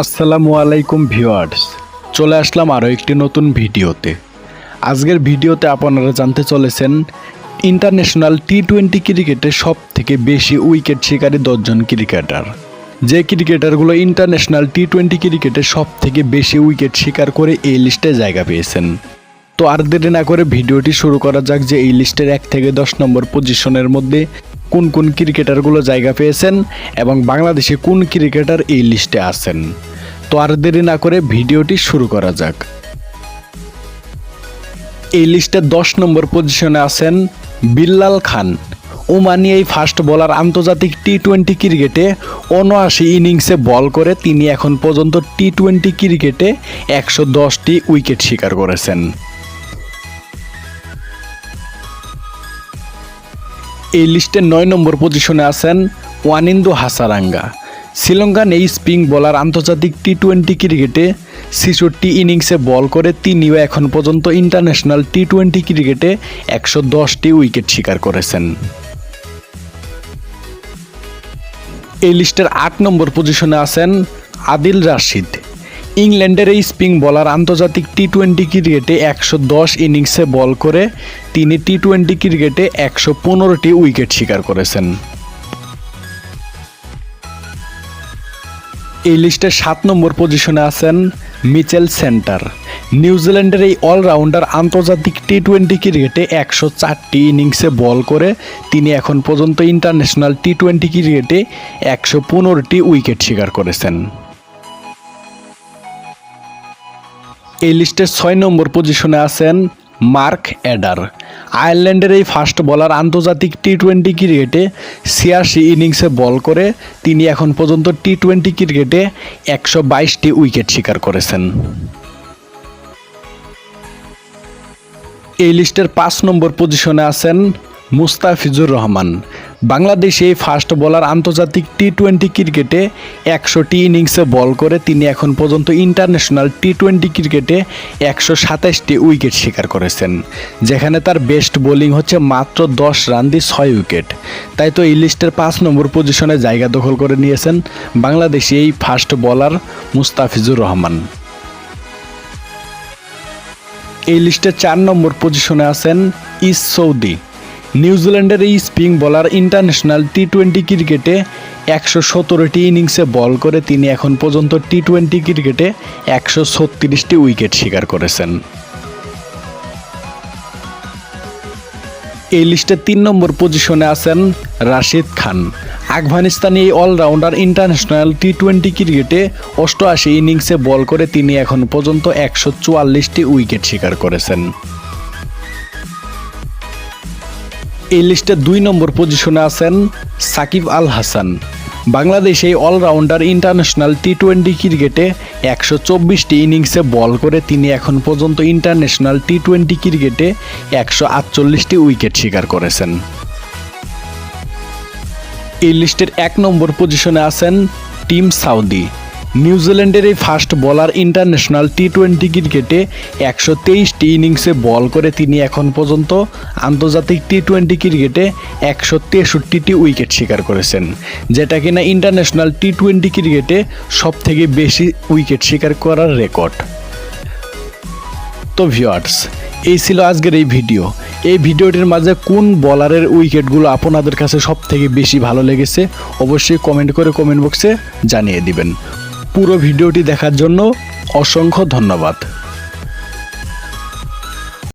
আসসালামু আলাইকুম ভিউয়ার্স। চলে আসলাম আরও একটি নতুন ভিডিওতে। আজকের ভিডিওতে আপনারা জানতে চলেছেন, ইন্টারন্যাশনাল টি টোয়েন্টি ক্রিকেটে সব থেকে বেশি উইকেট শিকারী দশজন ক্রিকেটার। যে ক্রিকেটারগুলো ইন্টারন্যাশনাল টি টোয়েন্টি ক্রিকেটে সব থেকে বেশি উইকেট শিকার করে এই লিস্টে জায়গা পেয়েছেন। তো আর দেরি না করে ভিডিওটি শুরু করা যাক যে এই লিস্টের এক থেকে দশ নম্বর পজিশনের মধ্যে কোন কোন ক্রিকেটারগুলো জায়গা পেয়েছেন এবং বাংলাদেশে কোন ক্রিকেটার এই লিস্টে আছেন। তো আর দেরি না করে ভিডিওটি শুরু করা যাক। এই লিস্টে দশ নম্বর পজিশনে আছেন বিল্লাল খান। ওমানি এই ফাস্ট বোলার আন্তর্জাতিক টি টোয়েন্টি ক্রিকেটে উনআশি ইনিংসে বল করে তিনি এখন পর্যন্ত টি টোয়েন্টি ক্রিকেটে একশো দশটি উইকেট শিকার করেছেন। এই লিস্টে নয় নম্বর পজিশনে আছেন ওয়ানিন্দু হাসারাঙ্গা। শ্রীলঙ্কান এই স্পিং বোলার আন্তর্জাতিক টি টোয়েন্টি ক্রিকেটে ছেষট্টি ইনিংসে বল করে তিনিও এখন পর্যন্ত ইন্টারন্যাশনাল টি টোয়েন্টি ক্রিকেটে একশো দশটি উইকেট শিকার করেছেন। এই লিস্টের আট নম্বর পজিশনে আছেন আদিল রাশিদ। ইংল্যান্ডের এই স্পিং বলার আন্তর্জাতিক টি টোয়েন্টি ক্রিকেটে একশো দশ ইনিংসে বল করে তিনি টি টোয়েন্টি ক্রিকেটে একশো পনেরোটি উইকেট শিকার করেছেন। এই লিস্টে সাত নম্বর পজিশনে আছেন মিচেল সেন্টার। নিউজিল্যান্ডের এই অলরাউন্ডার আন্তর্জাতিক টি টোয়েন্টি ক্রিকেটে একশো চারটি ইনিংসে বল করে তিনি এখন পর্যন্ত ইন্টারন্যাশনাল টি টোয়েন্টি ক্রিকেটে একশো পনেরোটি উইকেট শিকার করেছেন। এই লিস্টের ছয় নম্বর পজিশনে আছেন মার্ক অ্যাডার আয়ারল্যান্ডের এই ফাস্ট বলার আন্তর্জাতিক টি টোয়েন্টি ক্রিকেটে ছিয়াশি ইনিংসে বল করে তিনি এখন পর্যন্ত টি টোয়েন্টি ক্রিকেটে একশো বাইশটি উইকেট শিকার করেছেন। এই লিস্টের পাঁচ নম্বর পজিশনে আছেন মুস্তাফিজুর রহমান। বাংলাদেশে ফার্স্ট বলার আন্তর্জাতিক টি টোয়েন্টি ক্রিকেটে একশোটি ইনিংসে বল করে তিনি এখন পর্যন্ত ইন্টারন্যাশনাল টি টোয়েন্টি ক্রিকেটে একশো সাতাশটি উইকেট শিকার করেছেন, যেখানে তার বেস্ট বোলিং হচ্ছে মাত্র দশ রান দিয়ে ছয় উইকেট। তাই তো এই লিস্টের পাঁচ নম্বর পজিশনে জায়গা দখল করে নিয়েছেন বাংলাদেশি এই ফার্স্ট বলার মুস্তাফিজুর রহমান। এই লিস্টে চার নম্বর পজিশনে আছেন ইস সৌদি। নিউজিল্যান্ডের এই স্পিং বলার ইন্টারন্যাশনাল টি টোয়েন্টি ক্রিকেটে একশো সতেরোটি ইনিংসে বল করে তিনি এখন পর্যন্ত টি টোয়েন্টি ক্রিকেটে একশো ছত্রিশটি উইকেট শিকার করেছেন। এই লিস্টে তিন নম্বর পজিশনে আছেন রাশিদ খান। আফগানিস্তানি এই all rounder international T twenty ক্রিকেটে অষ্টআশি ইনিংসে বল করে তিনি এখন পর্যন্ত একশো চুয়াল্লিশটি উইকেট শিকার করেছেন। এই লিস্টে দুই নম্বর পজিশনে আছেন Shakib Al Hasan. Bangladesh allrounder international T twenty ক্রিকেটে একশো চব্বিশটি ইনিংসে বল করে তিনি এখন পর্যন্ত ইন্টারন্যাশনাল টি টোয়েন্টি ক্রিকেটে একশো আটচল্লিশটি উইকেট শিকার করেছেন। এই লিস্টের এক নম্বর পজিশনে আছেন টিম সাউদি। নিউজিল্যান্ডের এই ফার্স্ট বলার ইন্টারন্যাশনাল টি টোয়েন্টি ক্রিকেটে একশো তেইশটি ইনিংসে বল করে তিনি এখন পর্যন্ত আন্তর্জাতিক টি টোয়েন্টি ক্রিকেটে একশো তেষট্টিটি উইকেট শিকার করেছেন, যেটা কিনা ইন্টারন্যাশনাল টি টোয়েন্টি ক্রিকেটে সব থেকে বেশি উইকেট শিকার করার রেকর্ড। তো ভিওয়ার্স এই ছিল আজকের এই ভিডিও। এই ভিডিওটির মাঝে কোন বলারের উইকেটগুলো আপনাদের কাছে সব থেকে বেশি ভালো লেগেছে, অবশ্যই কমেন্ট করে কমেন্ট বক্সে জানিয়ে দিবেন। পুরো ভিডিওটি দেখার জন্য অসংখ্য ধন্যবাদ।